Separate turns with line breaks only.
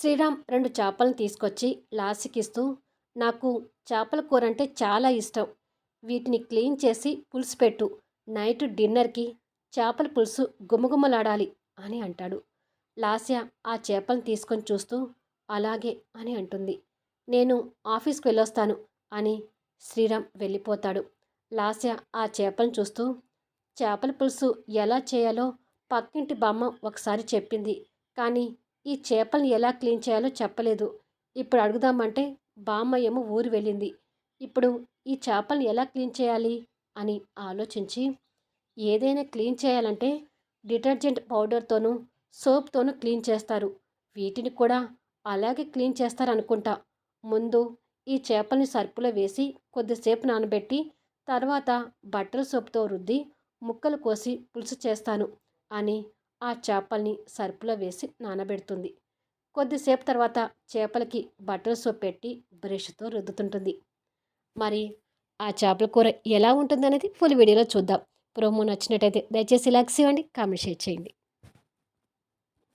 శ్రీరామ్ రెండు చేపలను తీసుకొచ్చి లాసికిస్తూ నాకు చేపల కూర అంటే చాలా ఇష్టం. వీటిని క్లీన్ చేసి పులుసు పెట్టు. నైట్ డిన్నర్కి చేపల పులుసు గుమగుమలాడాలి అని అంటాడు. లాస్య ఆ చేపలను తీసుకొని చూస్తూ అలాగే అని అంటుంది. నేను ఆఫీస్కి వెళ్ళొస్తాను అని శ్రీరామ్ వెళ్ళిపోతాడు. లాస్య ఆ చేపలను చూస్తూ చేపల పులుసు ఎలా చేయాలో పక్కింటి బామ్మ ఒకసారి చెప్పింది. కానీ ఈ చేపల్ని ఎలా క్లీన్ చేయాలో చెప్పలేదు. ఇప్పుడు అడుగుదామంటే బామ్మ ఏమో ఊరు వెళ్ళింది. ఇప్పుడు ఈ చేపల్ని ఎలా క్లీన్ చేయాలి? అని ఆలోచించి ఏదైనా క్లీన్ చేయాలంటే డిటర్జెంట్ పౌడర్తోనూ సోప్తోనూ క్లీన్ చేస్తారు. వీటిని కూడా అలాగే క్లీన్ చేస్తారనుకుంటా. ముందు ఈ చేపల్ని సర్పులో వేసి కొద్దిసేపు నానబెట్టి తర్వాత బట్టల సోపుతో రుద్ది ముక్కలు కోసి పులుసు చేస్తాను అని ఆ చేపల్ని సర్పులో వేసి నానబెడుతుంది. కొద్దిసేపు తర్వాత చేపలకి బట్టలు సోప్ పెట్టి బ్రష్తో రుద్దుతుంటుంది. మరి ఆ చేపల కూర ఎలా ఉంటుందనేది ఫుల్ వీడియోలో చూద్దాం. ప్రోమో నచ్చినట్టయితే దయచేసి లైక్స్ ఇవ్వండి కామెంట్ షేర్ చేయండి.